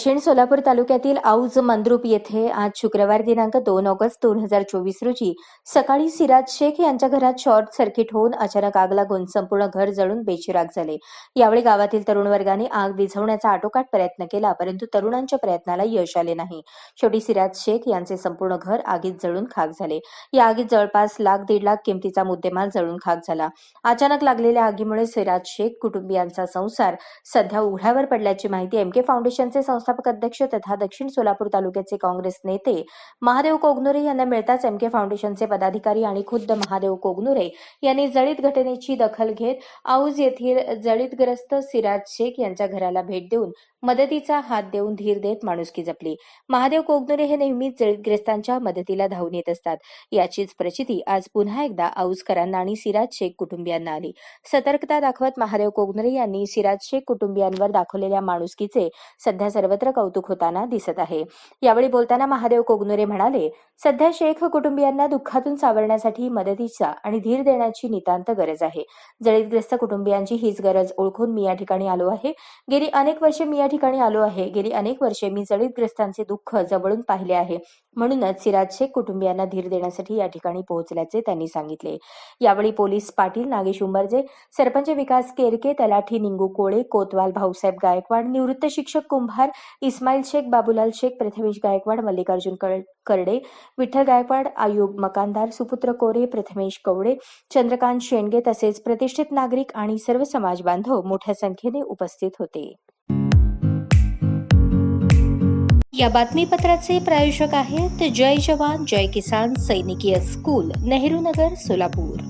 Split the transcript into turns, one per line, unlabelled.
दक्षिण सोलापूर तालुक्यातील औज मंद्रुप येथे आज शुक्रवार दिनांक दोन ऑगस्ट दोन हजार चोवीस रोजी सकाळी सिराज शेख यांच्या घरात शॉर्ट सर्किट होऊन अचानक आग लागून संपूर्ण घर जळून बेचिराग झाले. यावेळी गावातील तरुण वर्गाने आग विझवण्याचा आटोकाट प्रयत्न केला परंतु तरुणांच्या प्रयत्नाला यश आले नाही. शेवटी सिराज शेख यांचे संपूर्ण घर आगीत जळून खाक झाले. या आगीत जवळपास लाख दीड लाख किमतीचा मुद्देमाल जळून खाक झाला. अचानक लागलेल्या आगीमुळे सिराज शेख कुटुंबियांचा संसार सध्या उघड्यावर पडल्याची माहिती एमके फाउंडेशनचे व्यवस्थापक अध्यक्ष तथा दक्षिण सोलापूर तालुक्याचे काँग्रेस नेते महादेव कोगनुरे यांना मिळताच एमके फाउंडेशनचे पदाधिकारी आणि खुद्द महादेव कोगनुरे यांनी जळीत घटनेची दखल घेत औज येथील जळीतग्रस्त सिराज शेख यांच्या घराला भेट देऊन मदतीचा हात देऊन धीर देत माणुसकी जपली. महादेव कोगनुरे हे नेहमीच जळीतग्रस्तांच्या मदतीला धावून येत असतात. याचीच प्रचिती आज पुन्हा एकदा औजकरांना आणि सिराज शेख कुटुंबियांना आली. सतर्कता दाखवत महादेव कोगनुरे यांनी सिराज शेख कुटुंबियांवर दाखवलेल्या माणुसकीचे सध्या सर्व सर्वत्र कौतुक होताना दिसत आहे. यावेळी बोलताना महादेव कोगनुरे म्हणाले सध्या शेख कुटुंबियांना दुःखातून सावरण्यासाठी मदतीचा आणि धीर देण्याची नितांत गरज आहे. जळीतग्रस्त कुटुंबियांची हीच गरज ओळखून मी या ठिकाणी आलो आहे. गेली अनेक वर्षे मी या ठिकाणी आलो आहे. गेली अनेक वर्षे मी जळीतग्रस्तांचे दुःख जवळून पाहिले आहे. म्हणूनच सिराज शेख कुटुंबियांना धीर देण्यासाठी या ठिकाणी पोहोचल्याचे त्यांनी सांगितले. यावेळी पोलीस पाटील नागेश उंबरजे सरपंच विकास केरके तलाठी निंगू कोळे कोतवाल भाऊसाहेब गायकवाड निवृत्त शिक्षक कुंभार इस्माईल शेख बाबूलाल शेख प्रथमेश गायकवाड मल्लिकार्जुन करडे विठ्ठल गायकवाड आयुब मकानदार सुपुत्र कोरे प्रथमेश कवडे चंद्रकांत शेंडगे तसेच प्रतिष्ठित नागरिक आणि सर्व समाज बांधव मोठ्या संख्येने उपस्थित होते. या बातमीपत्राचे प्रायोजक आहेत जय जवान जय किसान सैनिकीय स्कूल नेहरू नगर सोलापूर.